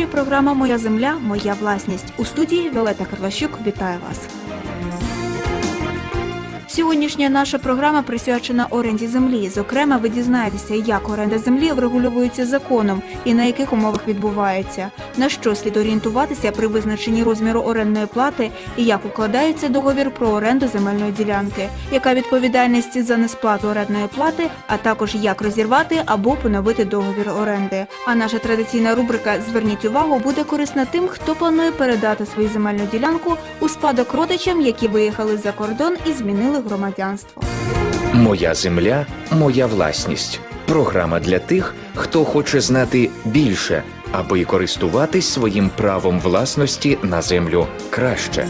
ефірі програма Моя земля, моя власність. У студії Віолета Карлащук вітаю вас. Сьогоднішня наша програма присвячена оренді землі. Зокрема, ви дізнаєтеся, як оренда землі врегульовується законом і на яких умовах відбувається, на що слід орієнтуватися при визначенні розміру орендної плати і як укладається договір про оренду земельної ділянки, яка відповідальність за несплату орендної плати, а також як розірвати або поновити договір оренди. А наша традиційна рубрика Зверніть увагу буде корисна тим, хто планує передати свою земельну ділянку у спадок родичам, які виїхали за кордон і змінили громадянство. Моя земля, моя власність. Програма для тих, хто хоче знати більше, аби користуватись своїм правом власності на землю краще.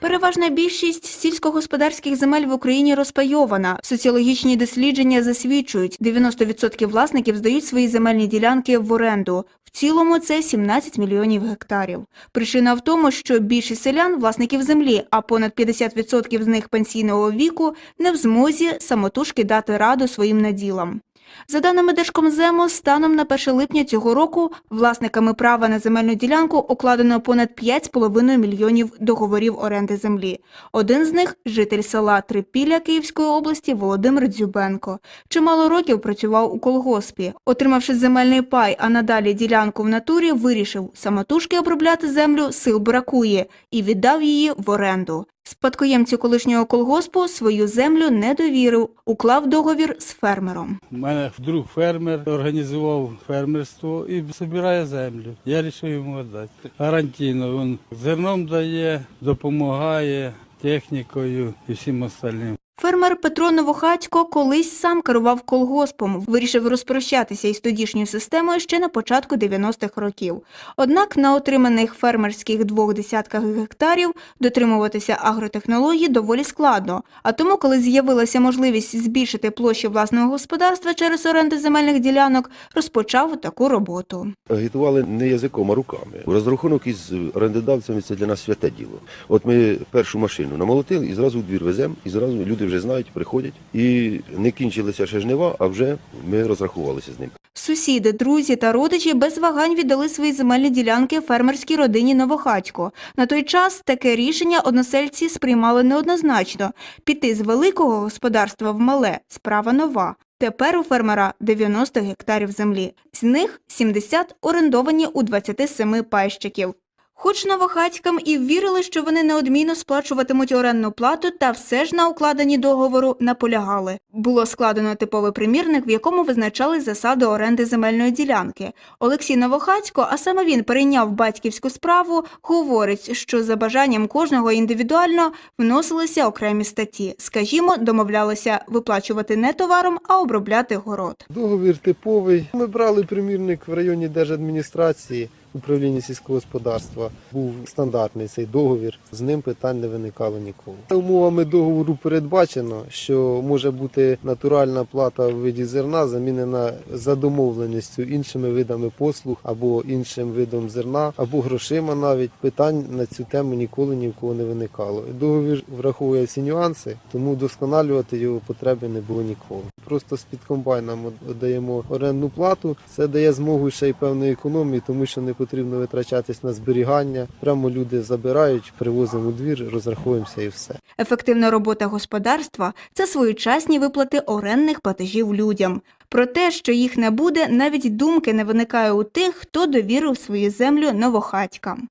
Переважна більшість сільськогосподарських земель в Україні розпайована. Соціологічні дослідження засвідчують, 90% власників здають свої земельні ділянки в оренду. Цілому це 17 мільйонів гектарів. Причина в тому, що більшість селян власників землі, а понад 50% з них пенсійного віку, не в змозі самотужки дати раду своїм наділам. За даними Держкомзему, станом на 1 липня цього року власниками права на земельну ділянку укладено понад 5,5 мільйонів договорів оренди землі. Один з них – житель села Трипілля Київської області Володимир Дзюбенко. Чимало років працював у колгоспі. Отримавши земельний пай, а надалі ділянку в натурі, вирішив самотужки обробляти землю сил бракує і віддав її в оренду. Спадкоємцю колишнього колгоспу свою землю не довірив, уклав договір з фермером. У мене друг фермер організував фермерство і збирає землю. Я вирішив йому віддати. Гарантійно він зерном дає, допомагає технікою і всім остальним. Фермер Петро Новохатько колись сам керував колгоспом, вирішив розпрощатися із тодішньою системою ще на початку 90-х років. Однак на отриманих фермерських двох десятках гектарів дотримуватися агротехнологій доволі складно. А тому, коли з'явилася можливість збільшити площі власного господарства через оренди земельних ділянок, розпочав таку роботу. Агітували не язиком, а руками. Розрахунок із орендодавцями це для нас святе діло. От ми першу машину намолотили і зразу в двір веземо, і зразу люди вже знають, приходять. І не кінчилися ще жнива, а вже ми розрахувалися з ним. Сусіди, друзі та родичі без вагань віддали свої земельні ділянки фермерській родині Новохатько. На той час таке рішення односельці сприймали неоднозначно. Піти з великого господарства в мале – справа нова. Тепер у фермера 90 гектарів землі. З них 70 орендовані у 27 пайщиків. Хоч новохатькам і вірили, що вони неодмінно сплачуватимуть орендну плату, та все ж на укладенні договору наполягали. Було складено типовий примірник, в якому визначали засади оренди земельної ділянки. Олексій Новохатько, а саме він перейняв батьківську справу, говорить, що за бажанням кожного індивідуально вносилися окремі статті. Скажімо, домовлялися виплачувати не товаром, а обробляти город. Договір типовий. Ми брали примірник в районі держадміністрації. Управління сільського господарства був стандартний цей договір. З ним питань не виникало ніколи. Умовами договору передбачено, що може бути натуральна плата в виді зерна замінена за домовленістю іншими видами послуг або іншим видом зерна, або грошима. Навіть питань на цю тему ніколи ні в кого не виникало. Договір враховує ці нюанси, тому вдосконалювати його потреби не було ніколи. Просто з під комбайном даємо орендну плату. Це дає змогу ще й певної економії, тому що не потрібно витрачатись на зберігання. Прямо люди забирають, привозимо у двір, розраховуємося і все. Ефективна робота господарства – це своєчасні виплати орендних платежів людям. Про те, що їх не буде, навіть думки не виникає у тих, хто довірив свою землю новохатькам.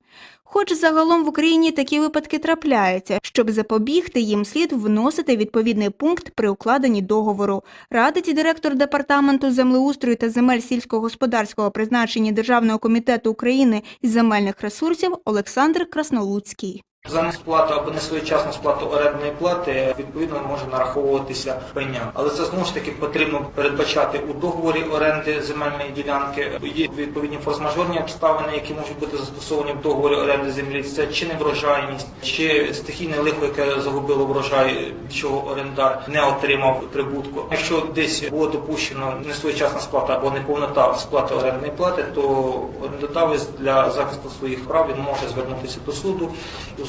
Хоч загалом в Україні такі випадки трапляються, щоб запобігти їм слід вносити відповідний пункт при укладенні договору, радить директор департаменту землеустрою та земель сільськогосподарського призначення Державного комітету України із земельних ресурсів Олександр Краснолуцький. За несплату або несвоєчасну сплату орендної плати відповідно може нараховуватися пеня. Але це знову ж таки потрібно передбачати у договорі оренди земельної ділянки. Є відповідні форс-мажорні обставини, які можуть бути застосовані в договорі оренди землі. Це чи неврожайність, чи стихійне лихо, яке загубило врожай, чого орендар не отримав прибутку. Якщо десь було допущено несвоєчасна сплата або неповнота сплати орендної плати, то орендодавець для захисту своїх прав він може звернутися до суду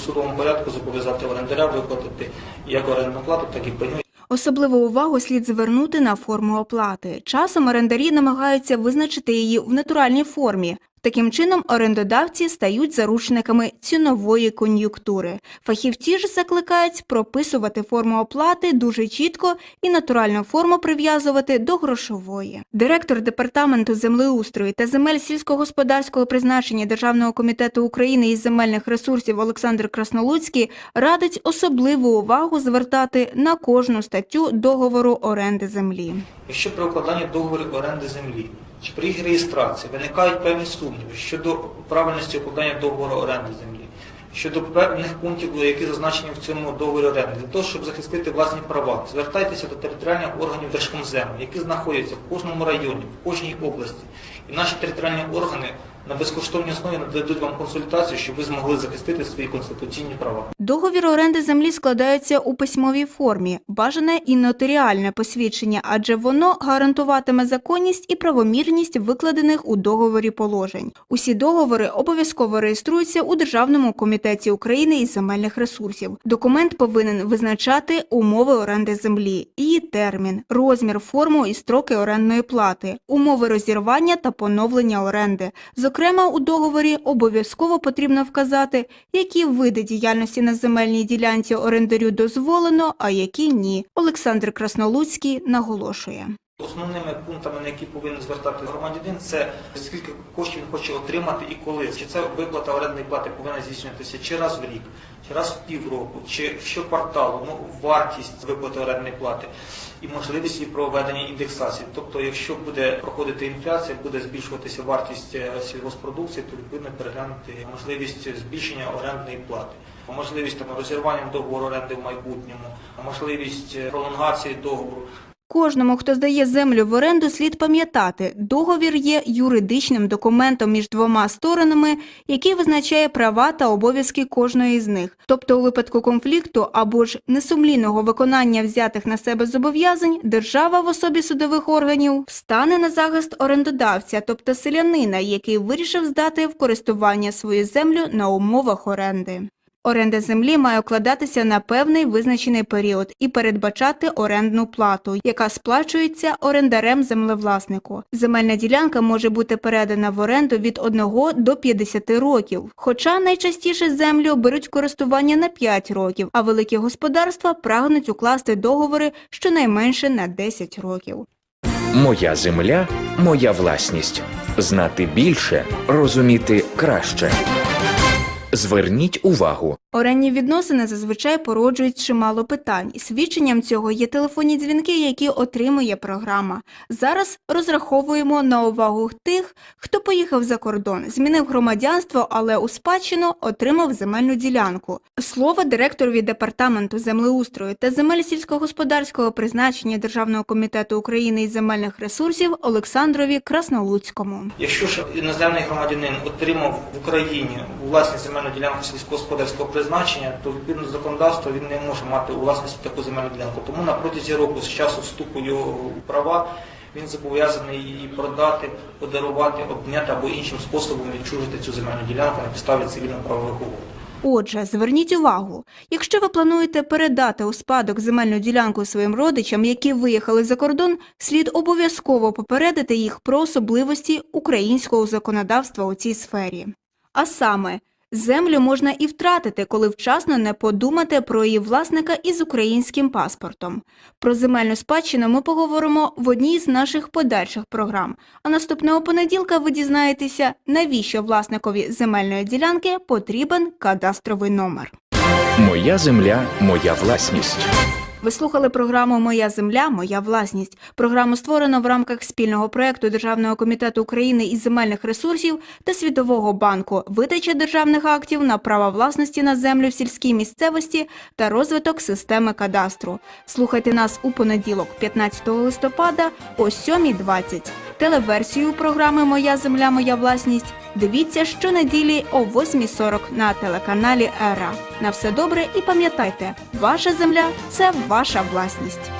судовому порядку зобов'язати орендаря виплатити як орендну плату, так і пеню. Особливу увагу слід звернути на форму оплати. Часом орендарі намагаються визначити її в натуральній формі. Таким чином, орендодавці стають заручниками цінової кон'юнктури. Фахівці ж закликають прописувати форму оплати дуже чітко і натуральну форму прив'язувати до грошової. Директор департаменту землеустрою та земель сільськогосподарського призначення Державного комітету України із земельних ресурсів Олександр Краснолуцький радить особливу увагу звертати на кожну статтю договору оренди землі. Якщо при укладанні договору оренди землі чи при їх реєстрації виникають певні сумніви щодо правильності укладання договору оренди землі, щодо певних пунктів, які зазначені в цьому договорі оренди, для того, щоб захистити власні права, звертайтеся до територіальних органів Держкомзему, які знаходяться в кожному районі, в кожній області. І наші територіальні органи на безкоштовній основі нададуть вам консультацію, щоб ви змогли захистити свої конституційні права. Договір оренди землі складається у письмовій формі, бажане і нотаріальне посвідчення, адже воно гарантуватиме законність і правомірність викладених у договорі положень. Усі договори обов'язково реєструються у Державному комітеті України із земельних ресурсів. Документ повинен визначати умови оренди землі, її термін, розмір, форму і строки орендної плати, умови розірвання та поновлення оренди. Зокрема, у договорі обов'язково потрібно вказати, які види діяльності на земельній ділянці орендарю дозволено, а які ні. Олександр Краснолуцький наголошує. Основними пунктами, на які повинен звертати громадянин, це скільки коштів він хоче отримати і коли. Чи це виплата орендної плати повинна здійснюватися чи раз в рік, раз в півроку, чи щокварталу, ну, вартість виплати орендної плати і можливість її проведення індексації. Тобто, якщо буде проходити інфляція, буде збільшуватися вартість е, сільгоспродукції, то відповідно переглянути можливість збільшення орендної плати. Можливість там розірвання договору оренди в майбутньому, можливість е, пролонгації договору. Кожному, хто здає землю в оренду, слід пам'ятати, договір є юридичним документом між двома сторонами, який визначає права та обов'язки кожної з них. Тобто, у випадку конфлікту або ж несумлінного виконання взятих на себе зобов'язань, держава в особі судових органів стане на захист орендодавця, тобто селянина, який вирішив здати в користування свою землю на умовах оренди. Оренда землі має укладатися на певний визначений період і передбачати орендну плату, яка сплачується орендарем землевласнику. Земельна ділянка може бути передана в оренду від 1 до 50 років, хоча найчастіше землю беруть користування на 5 років, а великі господарства прагнуть укласти договори щонайменше на 10 років. Моя земля, моя власність. Знати більше, розуміти краще. Зверніть увагу. Орендні відносини зазвичай породжують чимало питань. Свідченням цього є телефонні дзвінки, які отримує програма. Зараз розраховуємо на увагу тих, хто поїхав за кордон, змінив громадянство, але у спадщину отримав земельну ділянку. Слово директорові департаменту землеустрою та земель сільськогосподарського призначення Державного комітету України із земельних ресурсів Олександрові Краснолуцькому. Якщо ж іноземний громадянин отримав в Україні власність земельну ділянку сільськогосподарського призначення, то відповідно до законодавства він не може мати у власності таку земельну ділянку. Тому на протязі року з часу вступу його у права він зобов'язаний її продати, подарувати, обміняти або іншим способом відчужити цю земельну ділянку на підставі цивільно-правових угод. Отже, зверніть увагу, якщо ви плануєте передати у спадок земельну ділянку своїм родичам, які виїхали за кордон, слід обов'язково попередити їх про особливості українського законодавства у цій сфері. А саме, землю можна і втратити, коли вчасно не подумати про її власника із українським паспортом. Про земельну спадщину ми поговоримо в одній з наших подальших програм. А наступного понеділка ви дізнаєтеся, навіщо власникові земельної ділянки потрібен кадастровий номер. Моя земля, моя власність. Ви слухали програму Моя земля, моя власність. Програму створено в рамках спільного проекту Державного комітету України із земельних ресурсів та Світового банку, видача державних актів на право власності на землю в сільській місцевості та розвиток системи кадастру. Слухайте нас у понеділок, 15 листопада о 7.20. Телеверсію програми Моя земля, моя власність дивіться щонеділі о 8.40 на телеканалі Ера. На все добре і пам'ятайте, ваша земля це ваша власність.